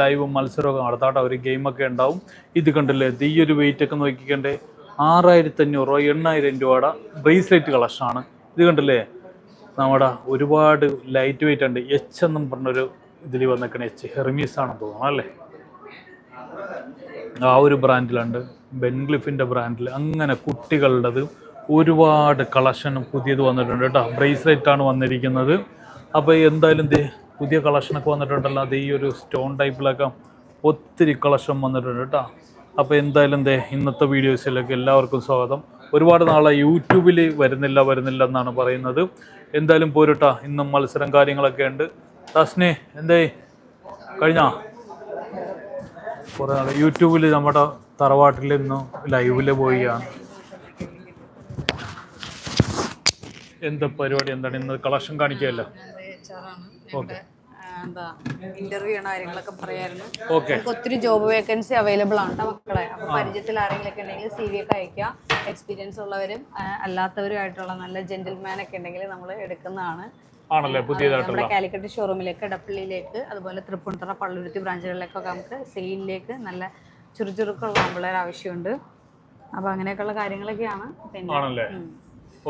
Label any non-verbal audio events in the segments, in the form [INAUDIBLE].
ലൈവും മത്സരമൊക്കെ നടത്താട്ടോ ഒരു ഗെയിമൊക്കെ ഉണ്ടാവും. ഇത് കണ്ടില്ലേ? ഈ ഒരു വെയിറ്റ് ഒക്കെ നോക്കിക്കണ്ടേ? ആറായിരത്തി അഞ്ഞൂറ് രൂപ എണ്ണായിരം രൂപയുടെ ബ്രേസ്ലെറ്റ് കളക്ഷനാണ് ഇത് കണ്ടില്ലേ? നമ്മുടെ ഒരുപാട് ലൈറ്റ് വെയിറ്റ് ഉണ്ട്. എച്ച് എന്നും പറഞ്ഞൊരു ഇതിൽ വന്നേക്കണ എച്ച് ഹെർമീസ് ആണെന്ന് തോന്നുന്നു അല്ലേ? ആ ഒരു ബ്രാൻഡിലുണ്ട് ബെൻഗ്ലിഫിന്റെ ബ്രാൻഡിൽ അങ്ങനെ കുട്ടികളുടേത് ഒരുപാട് കളക്ഷനും പുതിയത് വന്നിട്ടുണ്ട് കേട്ടോ. ബ്രേസ്ലെറ്റ് ആണ് വന്നിരിക്കുന്നത്. അപ്പോൾ എന്തായാലും പുതിയ കളക്ഷനൊക്കെ വന്നിട്ടുണ്ടല്ലോ. അത് ഈ ഒരു സ്റ്റോൺ ടൈപ്പിലൊക്കെ ഒത്തിരി കളക്ഷൻ വന്നിട്ടുണ്ട് കേട്ടോ. അപ്പോൾ എന്തായാലും ദേ ഇന്നത്തെ വീഡിയോസിലേക്ക് എല്ലാവർക്കും സ്വാഗതം. ഒരുപാട് നാളെ യൂട്യൂബിൽ വരുന്നില്ല വരുന്നില്ല എന്നാണ് പറയുന്നത്. എന്തായാലും പോരട്ടാ ഇന്നും മത്സരം കാര്യങ്ങളൊക്കെ ഉണ്ട്. തസ്നെ എന്തേ? കഴിഞ്ഞാ? കുറേ നാൾ യൂട്യൂബിൽ നമ്മുടെ തറവാട്ടിൽ ഇന്ന് ലൈവിൽ പോയാണ് എന്താ പരിപാടി? എന്താണ് ഇന്ന് കളക്ഷൻ കാണിക്കുകയല്ലോ? എന്താ ഇന്റർവ്യൂ ആണ് കാര്യങ്ങളൊക്കെ പറയായിരുന്നു. നമുക്ക് ഒത്തിരി ജോബ് വേക്കൻസി അവൈലബിൾ ആണ് മക്കളെ. അപ്പൊ പരിചയത്തിൽ ആരെങ്കിലും ഒക്കെ ഉണ്ടെങ്കിൽ സി വി ഒക്കെ അയക്കുക എക്സ്പീരിയൻസ് ഉള്ളവരും അല്ലാത്തവരും ആയിട്ടുള്ള നല്ല ജെന്റിൽമാൻ ഒക്കെ ഉണ്ടെങ്കിൽ നമ്മൾ എടുക്കുന്നതാണ്. ആണല്ലേ? പുതിയതായിട്ടുള്ള. കാലിക്കറ്റ് ഷോറൂമിലേക്ക് ഇടപ്പള്ളിയിലേക്ക് അതുപോലെ തൃപ്പൂണിത്തുറ പള്ളുരുത്തി ബ്രാഞ്ചുകളിലേക്കൊക്കെ നമുക്ക് സെയിലിലേക്ക് നല്ല ചുറുചുറുക്കുള്ള ആമ്പിള്ളേർ ആവശ്യമുണ്ട്. അപ്പൊ അങ്ങനെയൊക്കെയുള്ള കാര്യങ്ങളൊക്കെയാണ്. പിന്നെ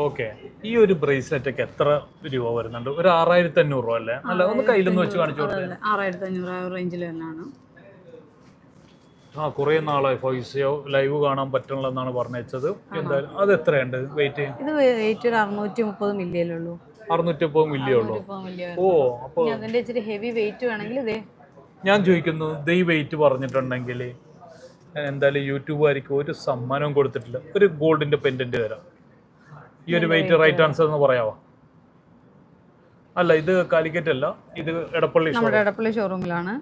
ഓക്കെ. ഈ ഒരു ബ്രേസ്ലെറ്റ് ഒക്കെ എത്ര രൂപ വരുന്നുണ്ട്? ഒരു ആറായിരത്തി അഞ്ഞൂറ് രൂപ അല്ലേ? അല്ല ഒന്ന് കയ്യിലൊന്ന് വെച്ച് കാണിച്ചു കൊടുത്തേ. ആറായിരത്തി അഞ്ഞൂറ് ആ റേഞ്ചിൽ തന്നെയാണ്. ആ കുറേ നാളായി ഫോയിസിയോ ലൈവ് കാണാൻ പറ്റണില്ല എന്നാണ് പറഞ്ഞത് എന്തായാലും അത് എത്രയുണ്ട്? വെയിറ്റ് ഇത് വെയിറ്റ് ഒരു അറുന്നൂറ്റി മുപ്പത് മില്ലിയല്ലേ അറുന്നൂറ്റി മുപ്പത് മില്ലിയേ ഉള്ളൂ. ഓ അപ്പോൾ അതിന്റെ ഇച്ചിരി ഹെവി വെയിറ്റ് വേണമെങ്കിൽ ഇതേ ഞാൻ ചോദിക്കുന്നു ദൈ വെയിറ്റ് പറഞ്ഞിട്ടുണ്ടെങ്കിൽ ഞാൻ എന്തായാലും യൂട്യൂബുകാർക്ക് ഒരു സമ്മാനവും കൊടുത്തിട്ടില്ല. ഒരു ഗോൾഡിന്റെ പെൻഡന്റ് തരാം. ഈ ഒരു വെയിറ്റ് റൈറ്റ് ആൻസർ എന്ന് പറയാമോ അല്ല ഇത് കാലിക്കറ്റ് അല്ല ഇത് എടപ്പള്ളി നമ്മുടെ എടപ്പള്ളി ഷോറൂമിലാണ്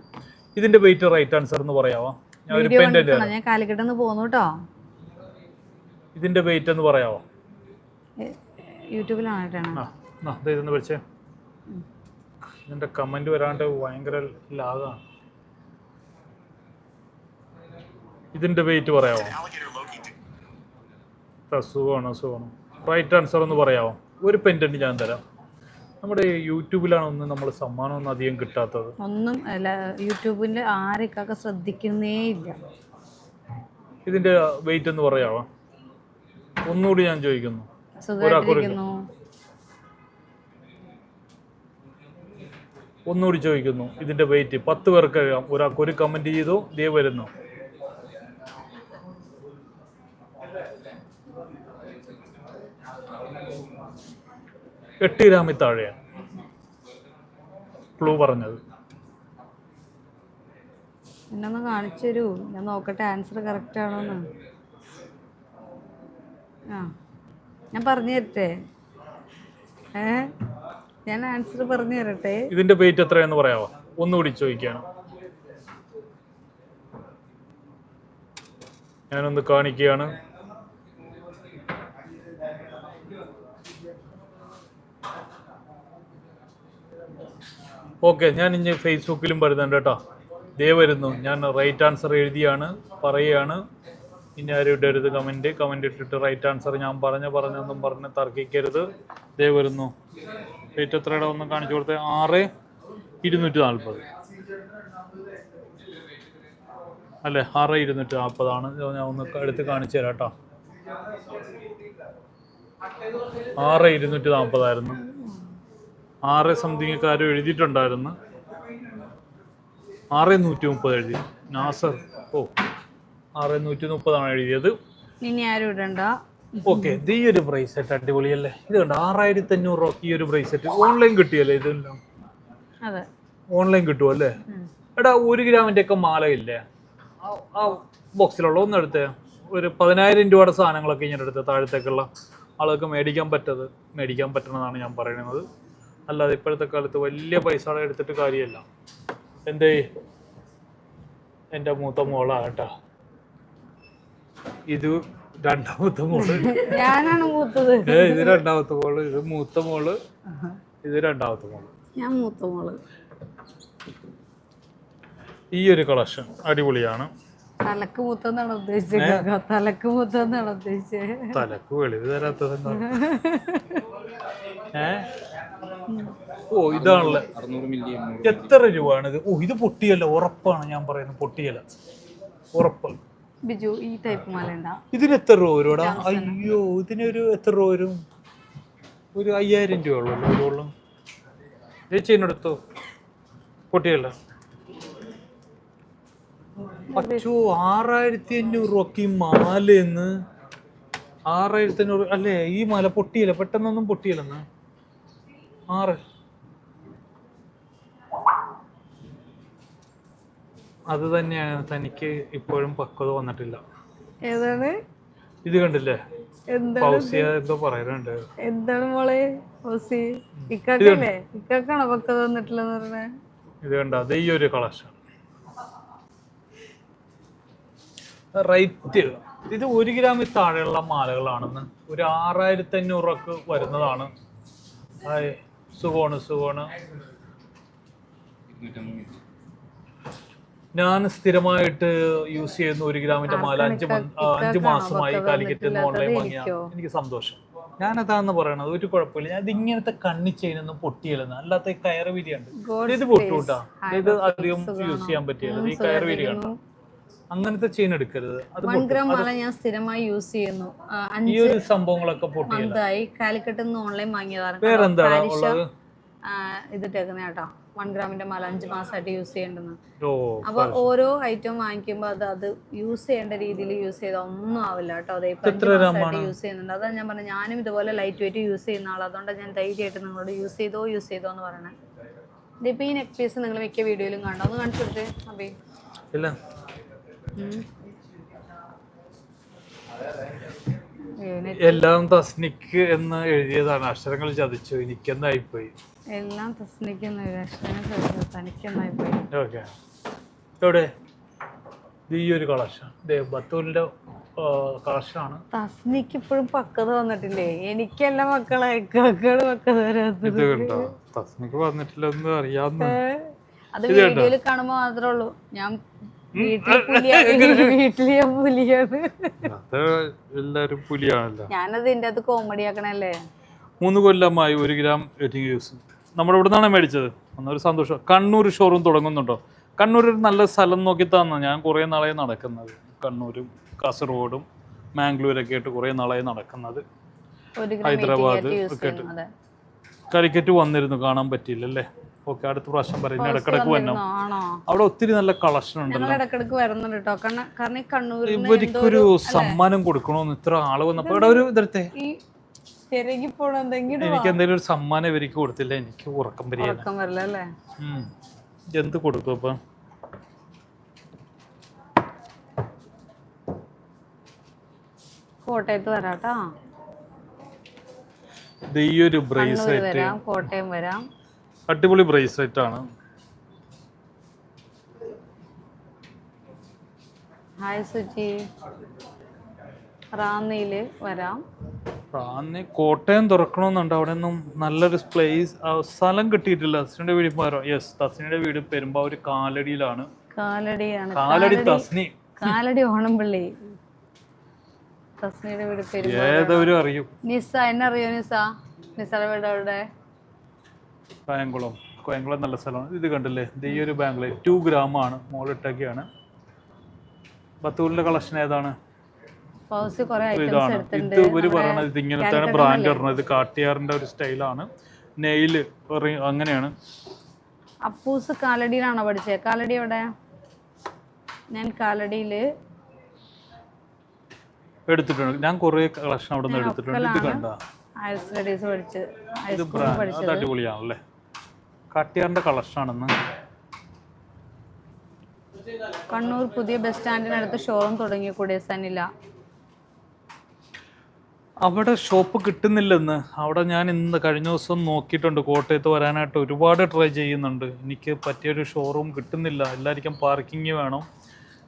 ഇതിന്റെ വെയിറ്റ് റൈറ്റ് ആൻസർ എന്ന് പറയാമോ ഞാൻ ഒരു പെൻഡന്റ് ഞാൻ കാലിക്കട്ട് നിന്ന് പോന്നു കേട്ടോ. ഇതിന്റെ വെയിറ്റ് എന്ന് പറയാമോ യൂട്യൂബിലാണ് ആ ഇതൊന്ന് വെച്ചേ ഇതിന്റെ കമന്റ് വരാണ്ട് ഭയങ്കര ലാഗാണ് ഇതിന്റെ വെയിറ്റ് പറയാമോ അസുഖമാണ് അസുഖമാണ് റൈറ്റ് ആൻസർ എന്ന് പറയാമോ ഒരു പെൻഡന്റ് ഞാൻ തരാം. നമ്മുടെ യൂട്യൂബിലാണ് ഒന്ന് നമ്മൾ സമ്മാനം ഒന്നും അധികം കിട്ടാത്തത്. ഒന്നും അല്ല യൂട്യൂബിന്റെ ആരൊക്കെ ശ്രദ്ധിക്കുന്നേ ഇല്ല. ഇതിന്റെ വെയിറ്റ് എന്ന് പറയാമോ ഒന്നുകൂടി ഞാൻ ചോദിക്കുന്നു. സുഖമായിട്ടിരിക്കുന്നു. ഒന്നുകൂടി ചോദിക്കുന്നു. ഇതിന്റെ വെയിറ്റ് പത്ത് പേർക്ക് ഒരാൾക്ക് ഒരു കമന്റ് ചെയ്തു ദേ വരുന്നു. എട്ട് ഗ്രാമിൽ താഴെയാണ്. ക്ലൂ പറഞ്ഞത്. എന്നെ ഒന്ന് കാണിച്ചു തരൂ ഞാൻ നോക്കട്ടെ ആൻസർ കറക്റ്റ് ആണോന്ന്. ആ ഞാൻ പറഞ്ഞു തരട്ടെ? ഏ ഞാൻ ആൻസർ പറഞ്ഞു തരട്ടെ? ഇതിന്റെ വെയിറ്റ് എത്രയാന്ന് പറയാമോ ഒന്നുകൂടി ചോദിക്കുകയാണ് ഞാനൊന്ന് കാണിക്കുകയാണ്. ഓക്കെ ഞാൻ ഇനി ഫേസ്ബുക്കിലും വരുന്നുണ്ട് കേട്ടോ. ദേ വരുന്നു. ഞാൻ റൈറ്റ് ആൻസർ എഴുതിയാണ് പറയുകയാണ്. ഇനി ആരും ഇടരുത് കമന്റ് കമന്റ് ഇട്ടിട്ട് റൈറ്റ് ആൻസർ ഞാൻ പറഞ്ഞ പറഞ്ഞൊന്നും പറഞ്ഞ് തർക്കിക്കരുത്. ദേ വരുന്നു. റേറ്റ് എത്രയുടെ? ഒന്ന് കാണിച്ചു കൊടുത്തേ. ആറ് ഇരുന്നൂറ്റി നാൽപ്പത് അല്ലേ? ആറ് ഇരുന്നൂറ്റി നാൽപ്പതാണ് ഞാൻ ഒന്ന് എടുത്ത് കാണിച്ചു തരാം കേട്ടോ. ആറ് ഇരുന്നൂറ്റി നാൽപ്പതായിരുന്നു ആറ് സംതിങ് ആരും എഴുതിയിട്ടുണ്ടായിരുന്നു. ആറ് നൂറ്റി മുപ്പത് എഴുതി. നാസർ. ഓ ആറ് നൂറ്റി മുപ്പതാണ് എഴുതിയത്. ഇനി ആരും ഇടണ്ട. ഓക്കെ ഇത് ഈ ഒരു ബ്രേസ്ലെറ്റ് അടിപൊളിയല്ലേ? ഇത് കണ്ടോ ആറായിരത്തി അഞ്ഞൂറ് രൂപ ഈ ഒരു ബ്രേസ്ലെറ്റ് ഓൺലൈൻ കിട്ടിയല്ലേ ഇതെല്ലാം? ഓൺലൈൻ കിട്ടുമോ അല്ലേ? എടാ ഒരു ഗ്രാമിന്റെ ഒക്കെ മാലയില്ലേ? ആ- ആ ബോക്സിലുള്ള ഒന്നെടുത്ത് ഒരു പതിനായിരം രൂപയുടെ സാധനങ്ങളൊക്കെ ഇങ്ങനെ എടുത്ത് താഴത്തേക്കുള്ള ആളുകൾക്ക് മേടിക്കാൻ പറ്റത്. മേടിക്കാൻ പറ്റണമെന്നാണ് ഞാൻ പറയുന്നത്. അല്ലാതെ ഇപ്പോഴത്തെ കാലത്ത് വലിയ പൈസ എടുത്തിട്ട് കാര്യമല്ല. എന്തേ? എന്റെ മൂത്ത മോളാ കേട്ടാ ഇത് രണ്ടാമത്തെ മോൾ. ഞാനാണ് മൂത്തത്. ഏ ഇത് രണ്ടാമത്തെ മോൾ ഇത് മൂത്ത മോൾ ഇത് രണ്ടാമത്തെ മോൾ. ഞാൻ മൂത്ത മോൾ. ഈ ഒരു കളക്ഷൻ അടിപൊളിയാണ്. തലക്ക് മൂത്തെന്നാണ് ഉദ്ദേശിച്ചത്. തലക്ക് മൂത്തെന്നാണ് ഉദ്ദേശിച്ചത്. തലക്ക് വെളിവ് തരാത്തത് ഏ? ഓ ഇതാണല്ലേ. അറുന്നൂറ് മില്ലി എത്ര രൂപയാണിത്? ഇത് ഓ ഇത് പൊട്ടിയല്ല ഉറപ്പാണ് ഞാൻ പറയുന്നത് പൊട്ടിയല്ല. ഉറപ്പ്. ബിജു ഈ ടൈപ്പ് മാല ഇതിന് എത്ര രൂപ വരുവാടാ? അയ്യോ ഇതിനൊരു എത്ര രൂപ വരും? ഒരു അയ്യായിരം രൂപ ഉള്ളൂ ചേച്ചി എന്നെടുത്തോ പൊട്ടിയല്ല. അച്ചോ ആറായിരത്തി അഞ്ഞൂറ് രൂപക്ക് ഈ മാലയെന്ന്. ആറായിരത്തി അഞ്ഞൂറ് അല്ലേ ഈ മാല പൊട്ടിയില്ല പെട്ടെന്നൊന്നും പൊട്ടിയില്ലെന്ന്. ആറ്. അത് തന്നെയാണ്. തനിക്ക് ഇപ്പോഴും പക്വത വന്നിട്ടില്ല. ഏതാണ്? ഇത് കണ്ടില്ലേ? ഫൗസിയ എന്തോ പറയുന്നുണ്ട്. എന്താണ് മോളെ? ഓസി ഇക്കാക്കല്ലേ ഇക്കാക്കാണോ പക്ക തന്നിട്ടില്ലെന്ന് പറഞ്ഞേ? ഇത് കണ്ട. അത് ഈ ഒരു കളക്ഷൻ റേറ്റ്. ഇത് ഒരു ഗ്രാമിൽ താഴെയുള്ള മാലകളാണെന്ന്. ഒരു ആറായിരത്തി അഞ്ഞൂറൊക്കെ വരുന്നതാണ്. സുഖമാണ് സുഖമാണ്. ഞാൻ സ്ഥിരമായിട്ട് യൂസ് ചെയ്യുന്ന ഒരു ഗ്രാമിന്റെ മാല അഞ്ച് അഞ്ച് മാസമായി കാലിക്കറ്റ് ഓൺലൈൻ വാങ്ങിയ എനിക്ക്? സന്തോഷം. ഞാനതാന്ന് പറയണത് ഒരു കുഴപ്പമില്ല. ഞാൻ ഇത് ഇങ്ങനത്തെ കണ്ണി ചെയിനൊന്നും പൊട്ടിയില്ലെന്ന്. അല്ലാത്ത കയറ് വിരിയുണ്ട് ഇത് പൊട്ടൂട്ടാ. ഇത് അധികം യൂസ് ചെയ്യാൻ പറ്റില്ല. ഈ കയറ് വിരി കണ്ട? അങ്ങനത്തെ ചെയിൻ എടുക്കരുത്. വൺ ഗ്രാം മാല ഞാൻ സ്ഥിരമായി യൂസ് ചെയ്യുന്നു. ഈ ഒരു സംഭവങ്ങളൊക്കെ പൊട്ടിയില്ല കാലിക്കട്ട് നിന്ന് ഓൺലൈൻ വാങ്ങിയതാണ്. വേറെന്താ പാരിഷ, ഉള്ളത്? ഇത് ഇട്ടേക്കുന്ന കേട്ടോ. വൺ ഗ്രാമിന്റെ മാല അഞ്ച് മാസമായിട്ട് യൂസ് ചെയ്യേണ്ടെന്ന്. അപ്പൊ ഓരോ ഐറ്റം വാങ്ങിക്കുമ്പോൾ അത് അത് യൂസ് ചെയ്യേണ്ട രീതിയിൽ യൂസ് ചെയ്താൽ ഒന്നും ആവില്ല കേട്ടോ. അതെ മാസമായിട്ട് യൂസ് ചെയ്യുന്നുണ്ട്. അതാ ഞാൻ പറഞ്ഞത് ഞാനും ഇതുപോലെ ലൈറ്റ് വെയിറ്റ് യൂസ് ചെയ്യുന്ന ആളാണ് അതുകൊണ്ട് ഞാൻ ധൈര്യമായിട്ട് നിങ്ങളോട് യൂസ് ചെയ്തോ യൂസ് ചെയ്തോ എന്ന് പറയണേ. ഇതിപ്പോ ഈ നെക്ക് പീസ് നിങ്ങൾ മിക്ക വീഡിയോയിലും കണ്ടോ? ഒന്ന് കാണിച്ചു കൊടുത്തേ അബി. എല്ലാം തസ്നിക്ക് എന്ന് എഴുതിയതാണ്. അക്ഷരങ്ങൾ ചതിച്ചു. എനിക്കെന്നായിപ്പോയി. എല്ലാം തസ്നിക്ക് എന്ന് അക്ഷരങ്ങൾ ചതിച്ചു. പോയി ഓക്കെ. എവിടെ? ഈ ഒരു കളക്ഷൻ. ദേ ബത്തൂരിന്റെ കളക്ഷനാണ്. തസ്നിക്ക് ഇപ്പോഴും പക്വത വന്നിട്ടില്ലേ? എനിക്കല്ല മക്കളെ. ഇക്കാക്കൾ പക്വത വരാത്തത്. തസ്നിക്ക് വന്നിട്ടില്ലെന്ന് അറിയാവുന്ന അത് വീഡിയോയിൽ കാണുമ്പോ മാത്രമേ ഉള്ളൂ. ഞാൻ വീട്ടിൽ [LAUGHS] [LAUGHS] പുലിയാണ്. എല്ലാരും പുലിയാണല്ലോ. ഞാനത് ഇതിന്റെ അത് കോമഡി ആക്കണല്ലേ? മൂന്ന് കൊല്ലമായി ഒരു ഗ്രാം എഡിങ് യൂസ് നമ്മുടെ ഇവിടെ നിന്നാണ് മേടിച്ചത്. അന്നൊരു സന്തോഷം. കണ്ണൂർ ഷോറൂം തുടങ്ങുന്നുണ്ടോ? കണ്ണൂർ ഒരു നല്ല സ്ഥലം നോക്കി തന്ന. ഞാൻ കുറെ നാളായി നടക്കുന്നത്. കണ്ണൂരും കാസർഗോഡും മാംഗ്ലൂരൊക്കെ ആയിട്ട് കുറേ നാളായി നടക്കുന്നത്. ഹൈദരാബാദ് ഒക്കെ അതെ. വന്നിരുന്നു. കാണാൻ പറ്റിയില്ലല്ലേ? ഓക്കെ അടുത്ത പ്രാവശ്യം പറയുന്ന ഇടക്കിടക്ക് വരണം. അവിടെ ഒത്തിരി നല്ല കളക്ഷൻ ഉണ്ടല്ലോ. ഇടക്കിടക്ക് വരുന്നുണ്ട് കേട്ടോ കാരണം ഇവർക്കൊരു സമ്മാനം കൊടുക്കണോന്ന് ഇത്ര ആൾ വന്നപ്പോ ഇവിടെ ഒരു ഇതരത്തെ എനിക്ക് എന്തെങ്കിലും ഒരു സമ്മാനം ഇവർക്ക് കൊടുത്തില്ല. എനിക്ക് ഉറക്കം വരില്ല. എന്ത് കൊടുക്കും അപ്പൊ? കോട്ടയത്ത് വരാട്ടോ ഈ ഒരു ബ്രേസ്ലെറ്റ് കോട്ടയം വരാം. അടിപൊളി ബ്രേസ്ലെറ്റ് ആണ്. ഹായ് സുജി. റാന്നിയിൽ വരാം. റാന്നി കോട്ടയം തുറക്കണമെന്നുണ്ട്. അവിടെ ഒന്നും നല്ലൊരു പ്ലേസ് സ്ഥലം കിട്ടിയിട്ടില്ല. തസ്നിയുടെ വീട് പോരോ യെസ് തസ്നിയുടെ വീട് പെരുമ്പാവൂർ കാലടിയിലാണ്. കാലടിയാണ്. കാലടി തസ്നി. കാലടി ഓണംപള്ളി. തസ്നിയുടെ വീട് പെരുമ്പ ഏതവരും അറിയും. നിസ എന്നറിയോ നിസ? നിസയുടെ വീട് അവിടെ? കായംകുളം. കായംകുളം നല്ല സ്ഥലമാണ്. ഇത് കണ്ടില്ലേ? ഇത് ഈ ഒരു ബാംഗ്ലൂർ ടു ഗ്രാം ആണ്. മോളിട്ടൊക്കെയാണ്. ബത്തൂരിന്റെ കളക്ഷൻ ഏതാണ്? ഇതാണ്. ഇത് ഇവർ പറയണത് ഇത് ഇങ്ങനത്തെയാണ് ബ്രാൻഡ് പറഞ്ഞത് ഇത് കാട്ടിയാറിന്റെ ഒരു സ്റ്റൈലാണ് നെയിൽ അങ്ങനെയാണ്. അപ്പൂസ് കാലടിയിലാണോ പഠിച്ചത് കാലടി എവിടെ? ഞാൻ കാലടിയിൽ എടുത്തിട്ടുണ്ട്. ഞാൻ കുറെ കളക്ഷൻ അവിടെ നിന്ന് എടുത്തിട്ടുണ്ട്. ഇത് കണ്ട? ഹയർ സ്റ്റഡീസ് പഠിച്ച് ഇത് ഹൈസ്കൂൾ ബ്രാൻഡ് അത് അടിപൊളിയാണല്ലേ? കാട്ടിയാറിന്റെ കളക്ഷൻ ആണെന്ന് കണ്ണൂർ പുതിയ ബസ് സ്റ്റാൻഡിനടുത്ത് ഷോറൂം തുടങ്ങി കൂടിയ സനില. അവിടെ ഷോപ്പ് കിട്ടുന്നില്ലെന്ന്. അവിടെ ഞാൻ ഇന്ന് കഴിഞ്ഞ ദിവസം നോക്കിയിട്ടുണ്ട്. കോട്ടയത്ത് വരാനായിട്ട് ഒരുപാട് ട്രൈ ചെയ്യുന്നുണ്ട്. എനിക്ക് പറ്റിയൊരു ഷോറൂം കിട്ടുന്നില്ല. എല്ലാവർക്കും പാർക്കിംഗ് വേണം.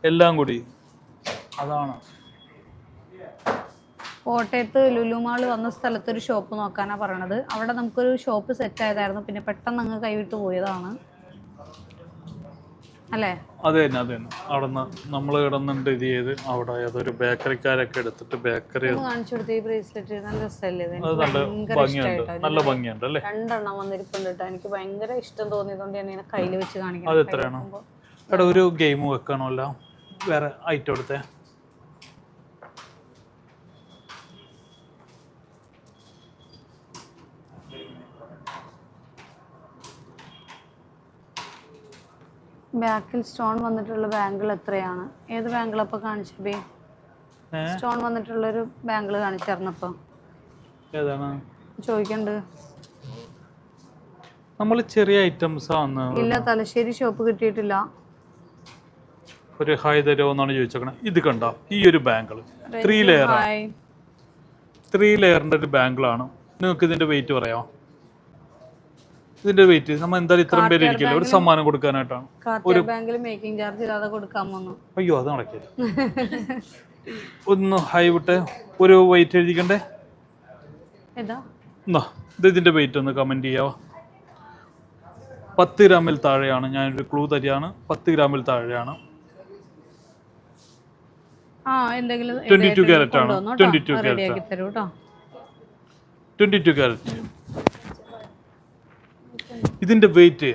എല്ലാം കൂടി. അതാണ്. കോട്ടയത്ത് ലുലുമാൾ വന്ന സ്ഥലത്ത് ഒരു ഷോപ്പ് നോക്കാനാണ് പറയണത്. അവിടെ നമുക്കൊരു ഷോപ്പ് സെറ്റ് ആയതായിരുന്നു. പിന്നെ പെട്ടെന്ന് അങ്ങ് കൈവിട്ട് പോയതാണ്. അല്ലേ? അത് തന്നെ അത് തന്നെ. അവിടെ നിന്ന് നമ്മൾ കിടന്നിട്ട് ഇത് ചെയ്ത്. അവിടെ ഏതൊരു ബേക്കറിക്കാരൊക്കെ എടുത്തിട്ട് ബേക്കറി ഒന്ന് കാണിച്ചു കൊടുത്ത. ഈ ബ്രേസ്ലെറ്റ് നല്ല രസമല്ലേ ഇത്? അത് നല്ല ഭംഗിയുണ്ട്. നല്ല ഭംഗിയുണ്ട് അല്ലേ? രണ്ടെണ്ണം വന്നിരിപ്പുണ്ട് കേട്ടോ എനിക്ക് ഭയങ്കര ഇഷ്ടം തോന്നിയതുകൊണ്ട് ഞാൻ ഇങ്ങനെ കയ്യിൽ വെച്ച് കാണിക്കണം. അത് എത്രയാണോ? എടാ ഒരു ഗെയിം വെക്കണമല്ലോ. വേറെ ഐറ്റം എടുത്തേ. ബാക്കിൽ സ്റ്റോൺ വന്നിട്ടുള്ള ബാങ്കിൾ എത്രയാണ്? ഏത് ബാങ്കിൾ അപ്പൊ കാണിച്ചു ബി? സ്റ്റോൺ വന്നിട്ടുള്ള ഒരു ബാങ്കിൾ കാണിച്ചായിരുന്നപ്പോ. ഏതാണ്? ചോദിക്കണ്ട്. നമ്മൾ ചെറിയ ഐറ്റംസ് ആണ്. ഇല്ല തലശ്ശേരി ഷോപ്പ് കിട്ടിയിട്ടില്ല. ഒരു ഹായ് തരുമോ എന്നാണ് ചോദിച്ചേക്കണേ. ഇത് കണ്ട? ഈ ഒരു ബാങ്കിൾ. ത്രീ ലെയർ ത്രീ ലെയറിന്റെ ഒരു ബാങ്കിളാണ് നിങ്ങൾക്ക് ഇതിന്റെ വെയിറ്റ് പറയാമോ? ഇതിന്റെ വെയിറ്റ് നമ്മൾ എന്തായാലും ഇത്രയും പേര് ഇരിക്കില്ല ഒരു സമ്മാനം കൊടുക്കാനായിട്ടാണ്. ഒരു ബാങ്കിൽ മേക്കിംഗ് ചാർജ് ഇല്ലാതെ കൊടുക്കാൻ വന്നു. അയ്യോ അത് നടക്കില്ല. ഒന്ന് ഹൈ വിട്ട്. ഒരു വെയിറ്റ് എഴുതിക്കണ്ടേ? ഇത് ഇതിന്റെ വെയിറ്റ് ഒന്ന് കമന്റ് ചെയ്യാവോ? പത്ത് ഗ്രാമിൽ താഴെയാണ്. ഞാനൊരു ക്ലൂ തരികയാണ്. പത്ത് ഗ്രാമിൽ താഴെയാണ്. എന്തെങ്കിലും 22 carat ആണ്. 22 carat. റെഡിയാക്കി തരൂ കേട്ടോ ട്വന്റി ടു ക്യാരറ്റ് ഇതിന്റെ വെയിറ്റ്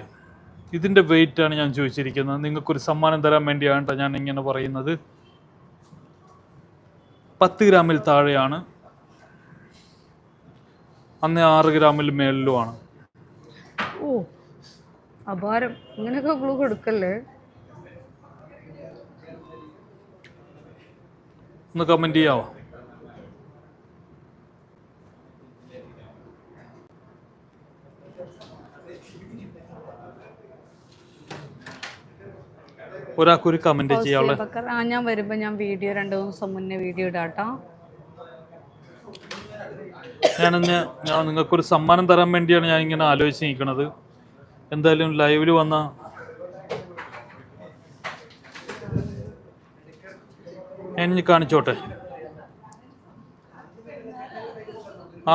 ഇതിന്റെ വെയിറ്റ് ആണ് ഞാൻ ചോദിച്ചിരിക്കുന്നത്. നിങ്ങൾക്കൊരു സമ്മാനം തരാൻ വേണ്ടിയാണ് ഞാൻ ഇങ്ങനെ പറയുന്നത്. പത്ത് ഗ്രാമിൽ താഴെയാണ്. അന്ന് ആറ് ഗ്രാമിൽ മേളിലുമാണ്. ഓ അപാരം. ഇങ്ങനെയൊക്കെ ക്ലൂ കൊടുക്കല്ലേ? ഒന്ന് കമന്റ് ചെയ്യാവോ? ഒരാൾക്കൊരു കമന്റ് ചെയ്യാനുള്ള ആ ഞാൻ വരുമ്പോ ഞാൻ വീഡിയോ രണ്ടു ദിവസം മുന്നേ വീഡിയോ ഇടാട്ടോ. ഞാനൊന്ന് ഞാൻ നിങ്ങൾക്കൊരു സമ്മാനം തരാൻ വേണ്ടിയാണ് ഞാൻ ഇങ്ങനെ ആലോചിച്ച് നിൽക്കുന്നത്. എന്തായാലും ലൈവിൽ വന്ന ഞാൻ കാണിച്ചോട്ടെ.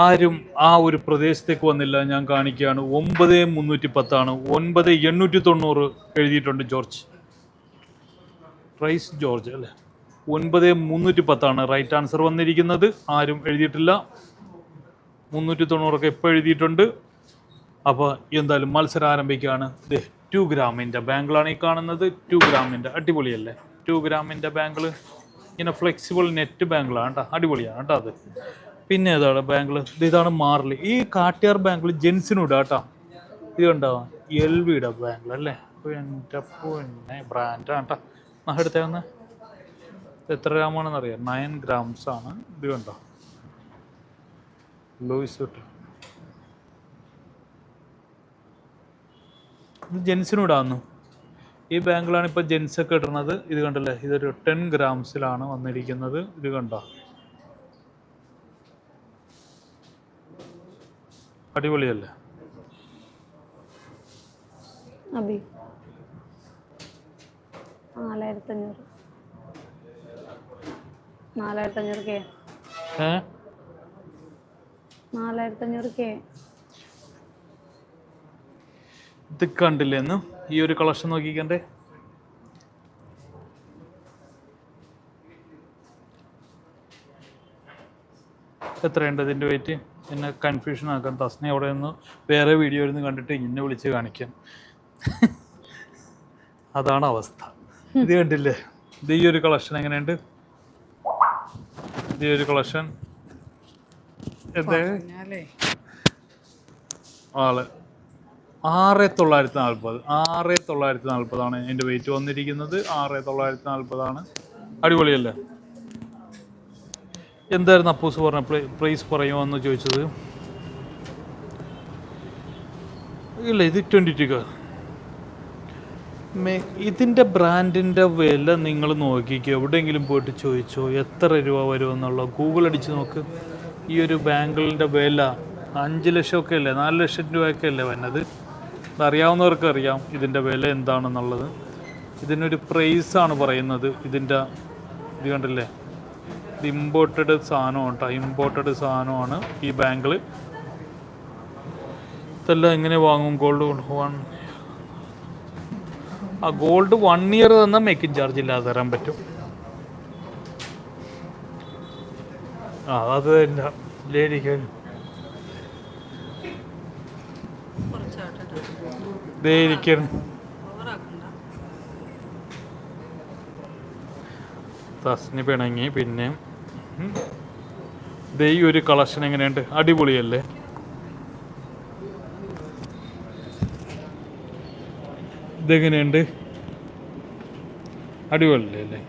ആരും ആ ഒരു പ്രദേശത്തേക്ക് വന്നില്ല. ഞാൻ കാണിക്കുകയാണ്. ഒമ്പത് മുന്നൂറ്റി പത്താണ് ഒൻപത് എണ്ണൂറ്റി തൊണ്ണൂറ് എഴുതിയിട്ടുണ്ട് ജോർജ്. റൈസ് ജോർജ് അല്ലേ? ഒൻപത് മുന്നൂറ്റി പത്താണ് റൈറ്റ് ആൻസർ വന്നിരിക്കുന്നത്. ആരും എഴുതിയിട്ടില്ല. മുന്നൂറ്റി തൊണ്ണൂറൊക്കെ ഇപ്പോൾ എഴുതിയിട്ടുണ്ട്. അപ്പോൾ എന്തായാലും മത്സരം ആരംഭിക്കുകയാണ്. ടു ഗ്രാമിന്റെ ബാങ്കിളാണ് ഈ കാണുന്നത്. ടു ഗ്രാമിന്റെ അടിപൊളിയല്ലേ? ടു ഗ്രാമിന്റെ ബാങ്കിൾ ഇങ്ങനെ ഫ്ലെക്സിബിൾ നെറ്റ് ബാങ്കിളാണ് കേട്ടോ അടിപൊളിയാണ് കേട്ടോ അത്. പിന്നെ ഏതാണ് ബാങ്കിൾ ഇത് ഇതാണ് മാർലി. ഈ കാട്ടിയാർ ബാങ്കിൾ ജെൻസിനും ഇടാം കേട്ടോ ഇത് കണ്ടോ? എൽ വിയുടെ ബാങ്കിൾ അല്ലേ എന്റെ ബ്രാൻഡാണ് കേട്ടോ എടുത്തേന്ന് എത്ര ഗ്രാമാണെന്ന് അറിയാം നയൻ ഗ്രാംസ് ആണ്. ഇത് കണ്ടോ? ലൂയിസ് വിട്ടു ഇത് ജെൻസിനും ഇടാന്നു ഈ ബാങ്കിലാണ് ഇപ്പോൾ ജെൻസ് ഒക്കെ ഇടുന്നത്. ഇത് കണ്ടല്ലേ? ഇതൊരു ടെൻ ഗ്രാംസിലാണ് വന്നിരിക്കുന്നത്. ഇത് കണ്ടോ? അടിപൊളിയല്ലേ? അബി. നാലായിരത്തി അഞ്ഞൂറ് നാലായിരത്തി അഞ്ഞൂറ് കെ നാലായിരത്തഞ്ഞൂറ് കെ. ഇത് കണ്ടില്ലേ എന്ന് ഈ ഒരു കളക്ഷൻ നോക്കിക്കണ്ടേ? എത്രയുണ്ട് ഇതിന്റെ വെയിറ്റ് എന്നെ കൺഫ്യൂഷൻ ആക്കാൻ തസ്നെ അവിടെ നിന്ന് വേറെ വീഡിയോ ഇരുന്ന് കണ്ടിട്ട് എന്നെ വിളിച്ച് കാണിക്കാൻ. അതാണ് അവസ്ഥ. ഇത് കണ്ടില്ലേ? ഇത് ഈ ഒരു കളക്ഷൻ എങ്ങനെയുണ്ട്? ഇത് ഒരു കളക്ഷൻ ആൾ. ആറ് തൊള്ളായിരത്തി നാൽപ്പത് ആറ് തൊള്ളായിരത്തി നാൽപ്പതാണ് എന്റെ വെയിറ്റ് വന്നിരിക്കുന്നത്. ആറ് തൊള്ളായിരത്തി നാൽപ്പതാണ് അടിപൊളിയല്ലേ? എന്തായിരുന്നു അപ്പൂസ് പറഞ്ഞ പ്രൈസ് പറയുമോ എന്ന് ചോദിച്ചത്? ഇല്ല ഇത് ട്വന്റി ടു ഇതിന്റെ ബ്രാൻഡിന്റെ വില നിങ്ങൾ നോക്കിക്കോ. എവിടെയെങ്കിലും പോയിട്ട് ചോദിച്ചോ എത്ര രൂപ വരുമെന്നുള്ള ഗൂഗിൾ അടിച്ച് നോക്ക്. ഈ ഒരു ബാങ്കിളിന്റെ വില അഞ്ച് ലക്ഷമൊക്കെ അല്ലേ? നാല് ലക്ഷം രൂപയൊക്കെ അല്ലേ വന്നത്? അറിയാവുന്നവർക്ക് അറിയാം ഇതിന്റെ വില എന്താണെന്നുള്ളത്. ഇതിനൊരു പ്രൈസാണ് പറയുന്നത്. ഇതിന്റെ ഇത് കണ്ടില്ലേ? ഇത് ഇമ്പോർട്ടഡ് സാധനമാണ് കേട്ടോ. ഇമ്പോർട്ടഡ് സാധനമാണ് ഈ ബാങ്കിൾ ഇതെല്ലാം എങ്ങനെ വാങ്ങും? ഗോൾഡ് വൺ ആ ഗോൾഡ് വൺ ഇയർ തന്നെ മേക്കിംഗ് ചാർജ് ഇല്ലാതെ തരാൻ പറ്റും. ആ അത് തന്നെ. ലേഡിക്കാൻ തസ്നി പിണങ്ങി പിന്നെ. ദേ ഒരു കളക്ഷൻ എങ്ങനെയുണ്ട്? അടിപൊളിയല്ലേ? ഇതെങ്ങനെയുണ്ട് അടിപൊളി അല്ലേ?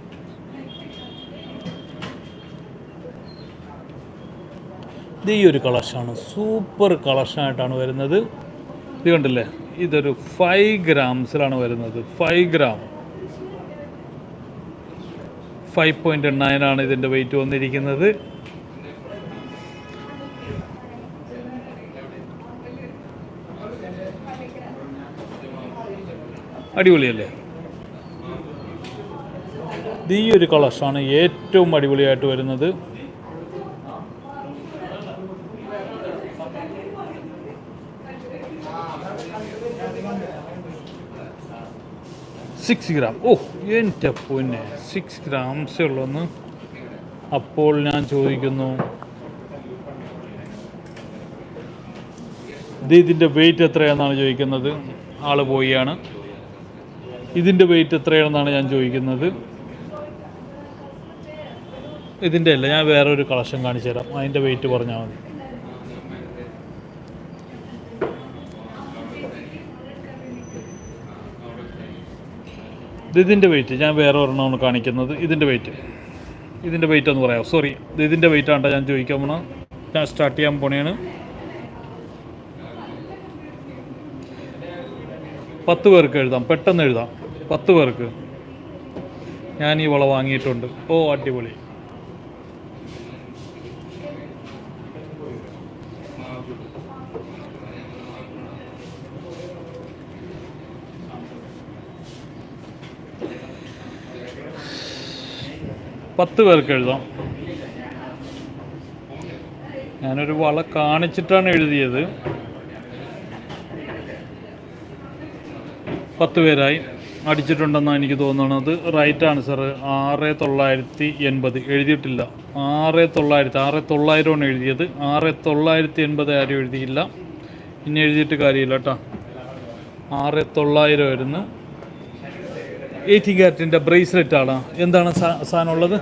ഇത് ഈ ഒരു കളക്ഷനാണ്. സൂപ്പർ കളക്ഷനായിട്ടാണ് വരുന്നത്. ഇത് കണ്ടില്ലേ? ഇതൊരു ഫൈവ് ഗ്രാംസിലാണ് വരുന്നത്. Five gram. Five point nine ആണ് ഇതിന്റെ വെയിറ്റ് വന്നിരിക്കുന്നത്. അടിപൊളിയല്ലേ? ഈ ഒരു കളക്ഷനാണ് ഏറ്റവും അടിപൊളിയായിട്ട് വരുന്നത്. സിക്സ് ഗ്രാം ഓ എന്റെ പൊന്നെ. സിക്സ് ഗ്രാംസേ ഉള്ളൂന്ന്. അപ്പോൾ ഞാൻ ചോദിക്കുന്നു ഇത് ഇതിന്റെ വെയിറ്റ് എത്രയാണെന്നാണ് ചോദിക്കുന്നത്? ആൾ പോയാണ് ഇതിന്റെ വെയിറ്റ് എത്രയാണെന്നാണ് ഞാൻ ചോദിക്കുന്നത്. ഇതിന്റെ അല്ല ഞാൻ വേറെ ഒരു കളക്ഷൻ കാണിച്ചു തരാം. അതിന്റെ വെയിറ്റ് പറഞ്ഞാൽ മതി. ഇത് ഇതിന്റെ വെയിറ്റ് ഞാൻ വേറെ ഒരെണ്ണമാണ് കാണിക്കുന്നത്. ഇതിന്റെ വെയിറ്റ് ഇതിന്റെ വെയിറ്റ് ഒന്ന് പറയാം സോറി ഇത് ഇതിന്റെ വെയിറ്റ് ആണ്ട ഞാൻ ചോദിക്കാൻ പോണ. ഞാൻ സ്റ്റാർട്ട് ചെയ്യാൻ പോണേണ്. പത്ത് പേർക്ക് എഴുതാം. പെട്ടെന്ന് എഴുതാം. പത്ത് പേർക്ക്. ഞാൻ ഈ വള വാങ്ങിയിട്ടുണ്ട്. ഓ അടിപൊളി. പത്ത് പേർക്ക് എഴുതാം. ഞാനൊരു വള കാണിച്ചിട്ടാണ് എഴുതിയത്. പത്ത് പേരായി അടിച്ചിട്ടുണ്ടെന്നാണ് എനിക്ക് തോന്നുന്നത്. റൈറ്റ് ആൻസർ ആറ് തൊള്ളായിരത്തി എൺപത്. എഴുതിയിട്ടില്ല. ആറ് തൊള്ളായിരത്തി ആറ് തൊള്ളായിരമാണ് എഴുതിയത്. ആറ് തൊള്ളായിരത്തി എൺപത് ആരും എഴുതിയില്ല. ഇനി എഴുതിയിട്ട് കാര്യമില്ല കേട്ടോ ആറ് തൊള്ളായിരം ആയിരുന്നു. എയ്റ്റി ക്യാരറ്റിന്റെ ബ്രേസ്ലെറ്റ് ആണ്. എന്താണ് സാധനം ഉള്ളത്?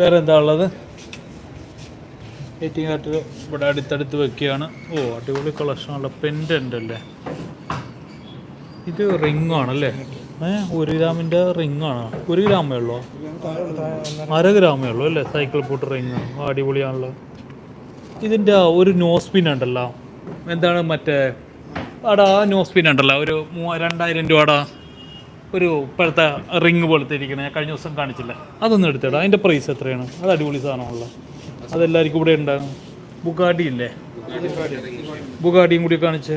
വേറെ എന്താ ഉള്ളത്? എയ്റ്റി കാർട്ടിൽ ഇവിടെ അടുത്തടുത്ത് വെക്കുകയാണ്. ഓ അടിപൊളി കളക്ഷനുള്ള പെൻഡന്റ് അല്ലേ? ഇത് റിംഗ് ആണല്ലേ? ഏ ഒരു ഗ്രാമിന്റെ റിംഗ് ആണ്. ഒരു ഗ്രാമേ ഉള്ളോ? അര ഗ്രാമേ ഉള്ളൂ അല്ലേ? സൈക്കിൾ പൂട്ട് റിംഗ് അടിപൊളിയാണല്ലോ. ഇതിന്റെ ഒരു നോസ് പിൻ ഉണ്ടല്ലോ. എന്താണ് മറ്റേ? അടാ നോസ് പിൻ ഉണ്ടല്ലോ. ഒരു രണ്ടായിരം രൂപയുടെ ഒരു ഇപ്പോഴത്തെ റിംഗ് പോലത്തെ ഇരിക്കണേ. കഴിഞ്ഞ ദിവസം കാണിച്ചില്ല? അതൊന്നും എടുത്തേടാ. അതിന്റെ പ്രൈസ് എത്രയാണ്? അത് അടിപൊളി സാധനമാണല്ലോ. അതെല്ലാവർക്കും ഇവിടെ ഉണ്ടാകും ബുഗാഡി ഇല്ലേ ബുഗാഡിയും കൂടി കാണിച്ച്.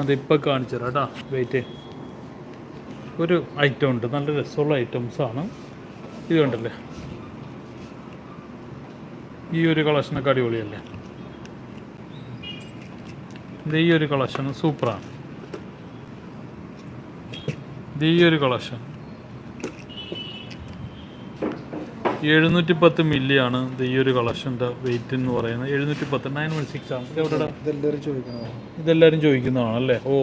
അതിപ്പോൾ കാണിച്ചു തരാം കേട്ടോ വെയിറ്റ് ഒരു ഐറ്റം ഉണ്ട്. നല്ല രസമുള്ള ഐറ്റംസ് ആണ്. ഇത് കണ്ടല്ലേ? ഈ ഒരു കളക്ഷനൊക്കെ അടിപൊളിയല്ലേ? ഇത് ഈ ഒരു കളക്ഷൻ സൂപ്പറാണ്. ഇത് ഈ ഒരു കളക്ഷൻ. എഴുന്നൂറ്റി പത്ത് മില്ലിയാണ് ഇത് ഈ ഒരു കളക്ഷന്റെ വെയിറ്റ് എന്ന് പറയുന്നത്. എഴുന്നൂറ്റി പത്ത് നയൻ വൺ സിക്സ് ആണ് ഇതെല്ലാവരും ചോദിക്കുന്നതാണ് ചോദിക്കുന്നതാണല്ലേ ഓ.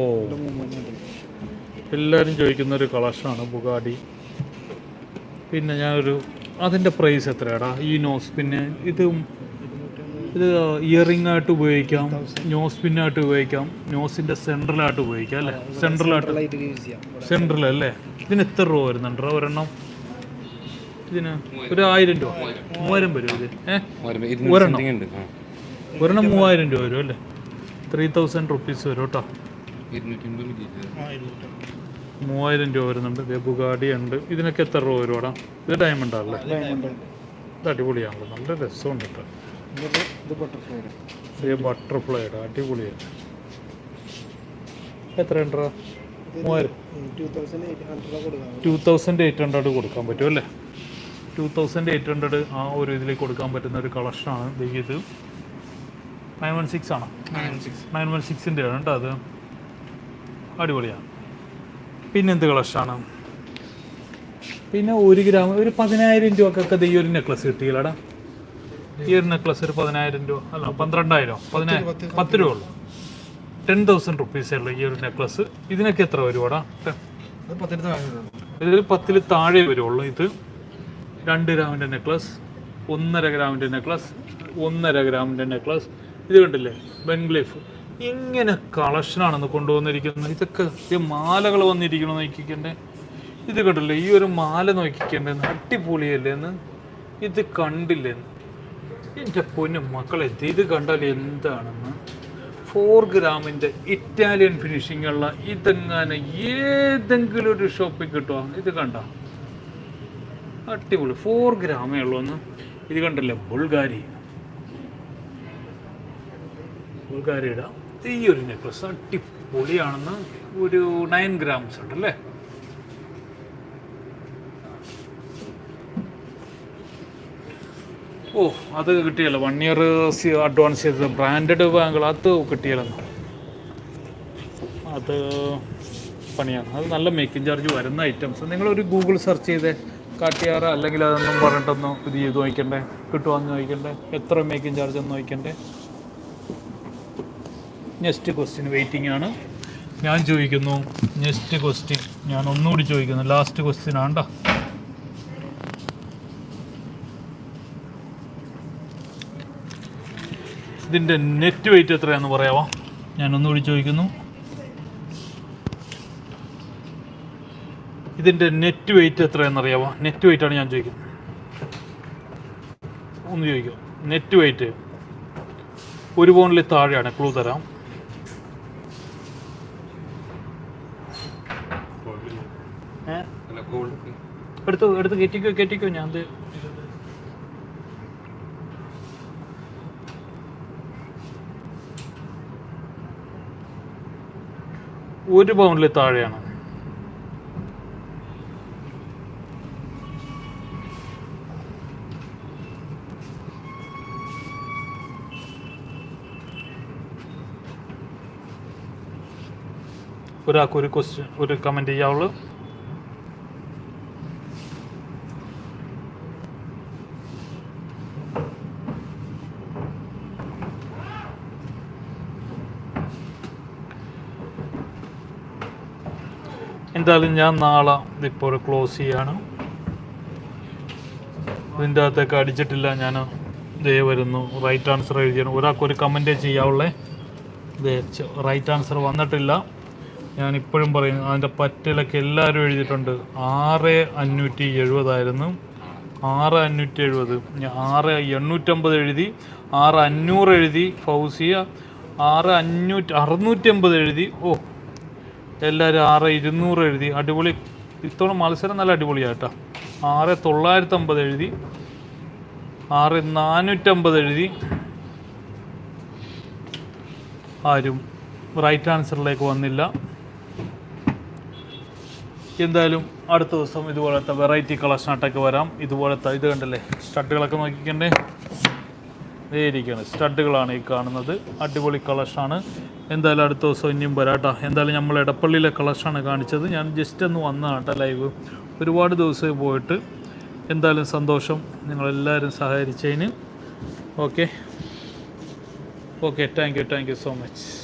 എല്ലാവരും ചോദിക്കുന്ന ഒരു കളക്ഷനാണ് ബുഗാഡി. പിന്നെ ഞാനൊരു അതിന്റെ പ്രൈസ് എത്രയാടാ? ഈ നോസ് പിന്നെ ഇത് ഇത് ഇയറിംഗ് ആയിട്ട് ഉപയോഗിക്കാം നോസ് പിന്നായിട്ട് ഉപയോഗിക്കാം ന്യൂസിന്റെ സെൻട്രലായിട്ട് ഉപയോഗിക്കാം അല്ലേ? സെൻട്രലായിട്ട് ലൈറ്റ് യൂസ് ചെയ്യാം. സെൻട്രൽ അല്ലേ? ഇതിന് എത്ര രൂപ വരുന്നുണ്ട്? ഒരെണ്ണം? ഇതിന് ഒരു ആയിരം രൂപ. മൂവായിരം വരും ഇത്. ഏഹ് ഒരെണ്ണം. ഉണ്ട്. ഒരെണ്ണം മൂവായിരം രൂപ വരും അല്ലേ? ത്രീ തൗസൻഡ് റുപ്പീസ് വരും കേട്ടോ. മൂവായിരം രൂപ വരുന്നുണ്ട്. ബുഗാഡി ഉണ്ട്. ഇതിനൊക്കെ എത്ര രൂപ വരുവാടാ ഇത് ഡയമണ്ട് ആണല്ലേ? ഡയമണ്ട് ഇത് അടിപൊളിയാണല്ലോ. നല്ല രസമുണ്ട് കേട്ടോ. ഇത് ബട്ടർഫ്ലൈ അടിപൊളിയാണ്. എത്രയുണ്ട് മൂവായിരം. ടു തൗസൻഡ് എയ്റ്റ് ഹൺഡ്രഡ് കൊടുക്കാം ടു തൗസൻഡ് എയ്റ്റ് ഹൺഡ്രഡ് കൊടുക്കാൻ പറ്റും അല്ലേ? ടു തൗസൻഡ് എയ്റ്റ് ഹൺഡ്രഡ് ആ ഒരു ഇതിലേക്ക് കൊടുക്കാൻ പറ്റുന്ന ഒരു കളക്ഷനാണ് ഇത്. നയൻ വൺ സിക്സ് ആണ്? നയൻ വൺ സിക്സിന്റെ ആണ് കേട്ടോ അത്. അടിപൊളിയാണ്. പിന്നെ എന്ത് കളക്ഷനാണ് പിന്നെ ഒരു ഗ്രാം ഒരു പതിനായിരം രൂപക്കൊക്കെ ഈ ഒരു നെക്ലസ് കിട്ടിയില്ലടാ. ഈ ഒരു നെക്ലസ് ഒരു പതിനായിരം രൂപ അല്ല പന്ത്രണ്ടായിരം പതിനായിരം പത്ത് രൂപ ഉള്ളൂ. ടെൻ തൗസൻഡ് റുപ്പീസേ ഉള്ളൂ ഈ ഒരു നെക്ലസ് ഇതിനൊക്കെ എത്ര വരുവാടാ? ഇതിൽ പത്തിൽ താഴെ വരുള്ളൂ. ഇത്. രണ്ട് ഗ്രാമിന്റെ നെക്ലസ് ഒന്നര ഗ്രാമിന്റെ നെക്ലസ് ഒന്നര ഗ്രാമിന്റെ നെക്ലസ് ഇത് കണ്ടില്ലേ? ബെൻഗ്ലീഫ് ഇങ്ങനെ കളക്ഷനാണെന്ന് കൊണ്ടുവന്നിരിക്കുന്നത് ഇതൊക്കെ ഈ മാലകൾ വന്നിരിക്കണം നോക്കിക്കണ്ടേ. ഇത് കണ്ടില്ലേ? ഈ ഒരു മാല നോക്കിക്കണ്ടേ അടിപൊളിയല്ലേ എന്ന്? ഇത് കണ്ടില്ലെന്ന് എന്റെ പൊന്നും മക്കളെ ഇത് കണ്ടാൽ എന്താണെന്ന്? ഫോർ ഗ്രാമിന്റെ ഇറ്റാലിയൻ ഫിനിഷിംഗ് ഉള്ള ഇതെങ്ങനെ ഏതെങ്കിലും ഒരു ഷോപ്പിൽ കിട്ടുമോ ഇത് കണ്ട? അടിപൊളി. ഫോർ ഗ്രാമേ ഉള്ളൂ ഒന്ന്. ഇത് കണ്ടല്ലേ? ബുൾഗാരി ബുൾഗാരിയുടെ ഈ ഒരു നെക്ലസ് അടിപൊളിയാണെന്ന് ഒരു നയൻ ഗ്രാംസ് ഉണ്ടല്ലേ? ഓ അത് കിട്ടിയല്ലോ. വൺ ഇയർ അഡ്വാൻസ് ചെയ്തത്. ബ്രാൻഡഡ് ബാങ്കുകൾ അത് കിട്ടിയല്ലോ അത് പണിയാണ്. അത് നല്ല മേക്കിംഗ് ചാർജ് വരുന്ന ഐറ്റംസ് നിങ്ങളൊരു ഗൂഗിൾ സെർച്ച് ചെയ്തേ. കാട്ടിയാറ അല്ലെങ്കിൽ അതൊന്നും പറഞ്ഞിട്ടൊന്നും ഇത് ചെയ്ത് നോക്കണ്ടേ? കിട്ടുവാന്ന് നോക്കണ്ടേ എത്ര മേക്കിംഗ് ചാർജ് എന്ന് നോക്കണ്ടേ നെക്സ്റ്റ് ക്വസ്റ്റ്യൻ വെയിറ്റിംഗ് ആണ്. ഞാൻ ചോദിക്കുന്നു. നെക്സ്റ്റ് ക്വസ്റ്റ്യൻ ഞാൻ ഒന്നുകൂടി ചോദിക്കുന്നു. ലാസ്റ്റ് ക്വസ്റ്റ്യൻ ആണ്ടോ ഇതിന്റെ നെറ്റ് വെയിറ്റ് എത്രയാണെന്ന് പറയാമോ ഞാൻ ഒന്നുകൂടി ചോദിക്കുന്നു. ഇതിന്റെ നെറ്റ് വെയിറ്റ് എത്രയാണെന്ന് അറിയാമോ നെറ്റ് വെയിറ്റ് ആണ് ഞാൻ ചോദിക്കുന്നത്. ഒന്ന് ചോദിക്കുക നെറ്റ് വെയിറ്റ് ഒരു പൗണ്ടിൽ താഴെയാണ്. ക്ലൂ തരാം. എടുത്തു എടുത്ത് കയറ്റിക്കോ കയറ്റിക്കോ ഞാൻ ഒരു പൗണ്ടിൽ താഴെയാണ്. ഒരാൾക്ക് ഒരു ക്വസ്റ്റ്യൻ ഒരു കമന്റ് ചെയ്യാവുള്ളൂ. എന്തായാലും ഞാൻ നാളെ ഇപ്പോൾ ക്ലോസ് ചെയ്യാണ്. ഇതിന്റെ അകത്തേക്ക് അടിച്ചിട്ടില്ല ഞാൻ ദേ വരുന്നു. റൈറ്റ് ആൻസർ എഴുതിയാണ്. ഒരാൾക്ക് ഒരു കമന്റേ ചെയ്യാവുള്ളേ. ദേ റൈറ്റ് ആൻസർ വന്നിട്ടില്ല. ഞാൻ ഇപ്പോഴും പറയുന്നു അതിന്റെ പറ്റിലൊക്കെ എല്ലാവരും എഴുതിയിട്ടുണ്ട്. ആറ് അഞ്ഞൂറ്റി എഴുപതായിരുന്നു. ആറ് അഞ്ഞൂറ്റി എഴുപത്. ആറ് എണ്ണൂറ്റമ്പത് എഴുതി ആറ് അഞ്ഞൂറ് എഴുതി ഫൗസിയ ആറ് അഞ്ഞൂറ്റി അറുന്നൂറ്റമ്പത് എഴുതി. ഓ എല്ലാവരും ആറ് ഇരുന്നൂറ് എഴുതി. അടിപൊളി. ഇത്തവണ മത്സരം നല്ല അടിപൊളിയാട്ടോ ആറ് തൊള്ളായിരത്തമ്പത് എഴുതി. ആറ് നാനൂറ്റമ്പത് എഴുതി. ആരും റൈറ്റ് ആൻസറിലേക്ക് വന്നില്ല. എന്തായാലും അടുത്ത ദിവസം ഇതുപോലത്തെ വെറൈറ്റി കളക്ഷനായിട്ടൊക്കെ വരാം. ഇതുപോലത്തെ ഇത് കണ്ടല്ലേ? സ്റ്റഡുകളൊക്കെ നോക്കിക്കണ്ടേ? ഇരിക്കുകയാണ്. സ്റ്റഡുകളാണ് ഈ കാണുന്നത്. അടിപൊളി കളക്ഷനാണ്. എന്തായാലും അടുത്ത ദിവസം ഇനിയും വരാട്ടോ. എന്തായാലും നമ്മൾ ഇടപ്പള്ളിയിലെ കളക്ഷനാണ് കാണിച്ചത്. ഞാൻ ജസ്റ്റ് ഒന്ന് വന്നതാണ് കേട്ടോ ലൈവ് ഒരുപാട് ദിവസമായി പോയിട്ട്. എന്തായാലും സന്തോഷം. നിങ്ങളെല്ലാവരും സഹകരിച്ചതിന്. Okay okay thank you thank you so much